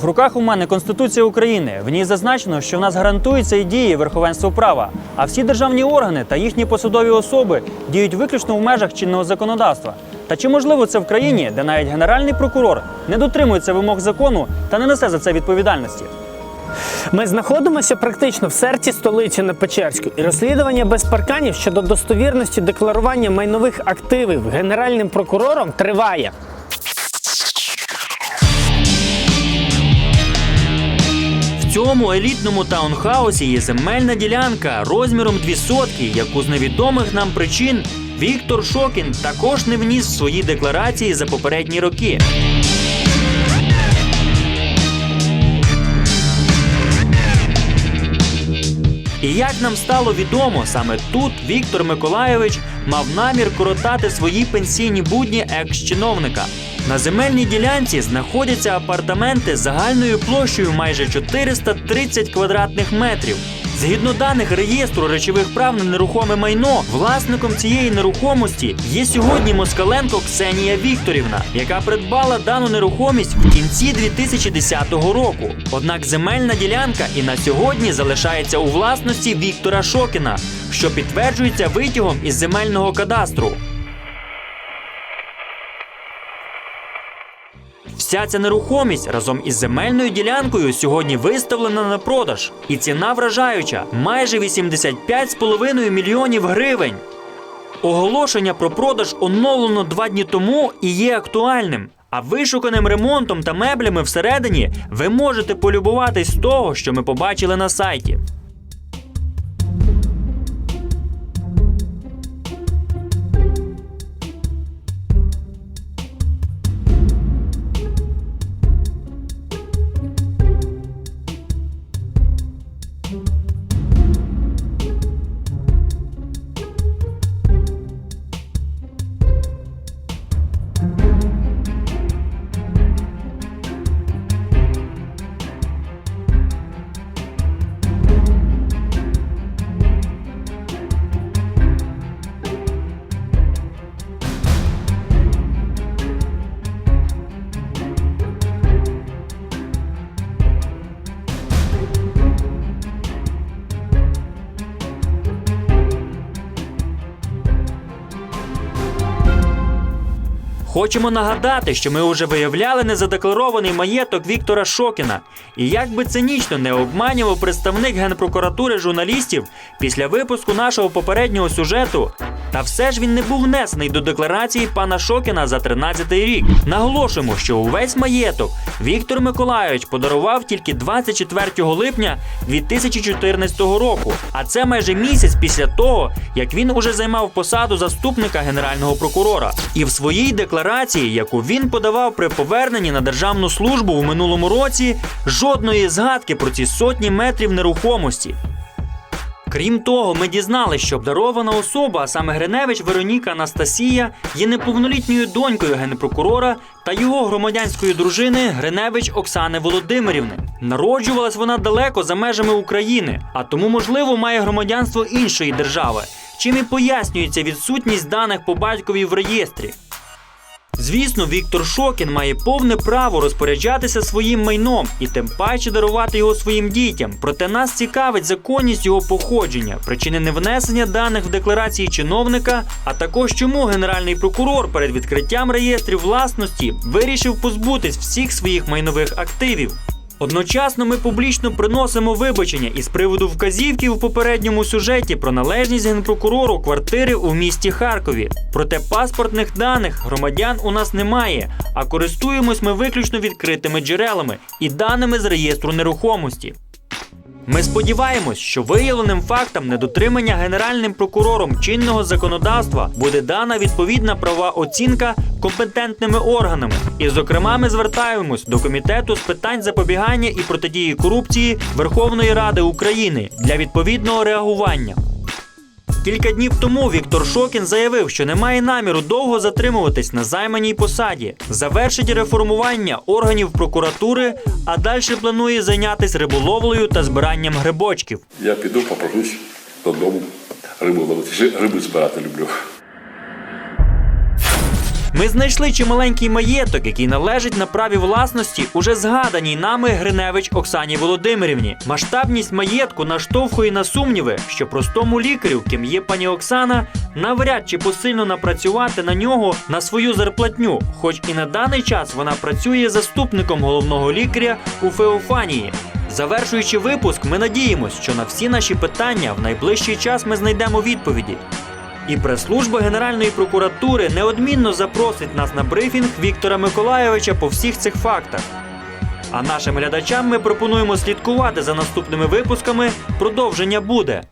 В руках у мене Конституція України. В ній зазначено, що в нас гарантується і діє верховенство права. А всі державні органи та їхні посадові особи діють виключно в межах чинного законодавства. Та чи можливо це в країні, де навіть генеральний прокурор не дотримується вимог закону та не несе за це відповідальності? Ми знаходимося практично в серці столиці на Печерську, і розслідування без парканів щодо достовірності декларування майнових активів генеральним прокурором триває. Цьому елітному таунхаусі є земельна ділянка розміром дві сотки, яку з невідомих нам причин Віктор Шокін також не вніс в свої декларації за попередні роки. І як нам стало відомо, саме тут Віктор Миколайович мав намір коротати свої пенсійні будні екс-чиновника. На земельній ділянці знаходяться апартаменти загальною площею майже 430 квадратних метрів. Згідно даних реєстру речових прав на нерухоме майно, власником цієї нерухомості є сьогодні Москаленко Ксенія Вікторівна, яка придбала дану нерухомість в кінці 2010 року. Однак земельна ділянка і на сьогодні залишається у власності Віктора Шокіна, що підтверджується витягом із земельного кадастру. Вся ця нерухомість разом із земельною ділянкою сьогодні виставлена на продаж. І ціна вражаюча майже 85,5 мільйонів гривень. Оголошення про продаж оновлено два дні тому і є актуальним. А вишуканим ремонтом та меблями всередині ви можете полюбуватись того, що ми побачили на сайті. Хочемо нагадати, що ми вже виявляли незадекларований маєток Віктора Шокіна. І як би цинічно не обманював представник генпрокуратури журналістів після випуску нашого попереднього сюжету, та все ж він не був внесений до декларації пана Шокіна за 13-й рік. Наголошуємо, що увесь маєток Віктор Миколайович подарував тільки 24 липня 2014 року. А це майже місяць після того, як він уже займав посаду заступника генерального прокурора. І в своїй декларації, яку він подавав при поверненні на державну службу у минулому році, жодної згадки про ці сотні метрів нерухомості. Крім того, ми дізналися, що обдарована особа, а саме Гриневич Вероніка Анастасія, є неповнолітньою донькою генпрокурора та його громадянської дружини Гриневич Оксани Володимирівни. Народжувалась вона далеко за межами України, а тому, можливо, має громадянство іншої держави, чим і пояснюється відсутність даних по батькові в реєстрі. Звісно, Віктор Шокін має повне право розпоряджатися своїм майном і тим паче дарувати його своїм дітям. Проте нас цікавить законність його походження, причини невнесення даних в декларації чиновника, а також чому генеральний прокурор перед відкриттям реєстрів власності вирішив позбутись всіх своїх майнових активів. Одночасно ми публічно приносимо вибачення із приводу вказівки в попередньому сюжеті про належність генпрокурору квартири у місті Харкові. Проте паспортних даних громадян у нас немає, а користуємось ми виключно відкритими джерелами і даними з реєстру нерухомості. Ми сподіваємось, що виявленим фактам недотримання генеральним прокурором чинного законодавства буде дана відповідна права оцінка компетентними органами. І, зокрема, ми звертаємось до комітету з питань запобігання і протидії корупції Верховної Ради України для відповідного реагування. Кілька днів тому Віктор Шокін заявив, що не має наміру довго затримуватись на займаній посаді, завершить реформування органів прокуратури, а далі планує зайнятися риболовлею та збиранням грибочків. Я піду, попрошусь додому рибу ловити. Риби збирати люблю. Ми знайшли чималенький маєток, який належить на праві власності уже згаданій нами Гриневич Оксані Володимирівні. Масштабність маєтку наштовхує на сумніви, що простому лікарю, ким є пані Оксана, навряд чи посильно напрацювати на нього на свою зарплатню, хоч і на даний час вона працює заступником головного лікаря у Феофанії. Завершуючи випуск, ми надіємось, що на всі наші питання в найближчий час ми знайдемо відповіді. І прес-служба Генеральної прокуратури неодмінно запросить нас на брифінг Віктора Миколайовича по всіх цих фактах. А нашим глядачам ми пропонуємо слідкувати за наступними випусками. Продовження буде.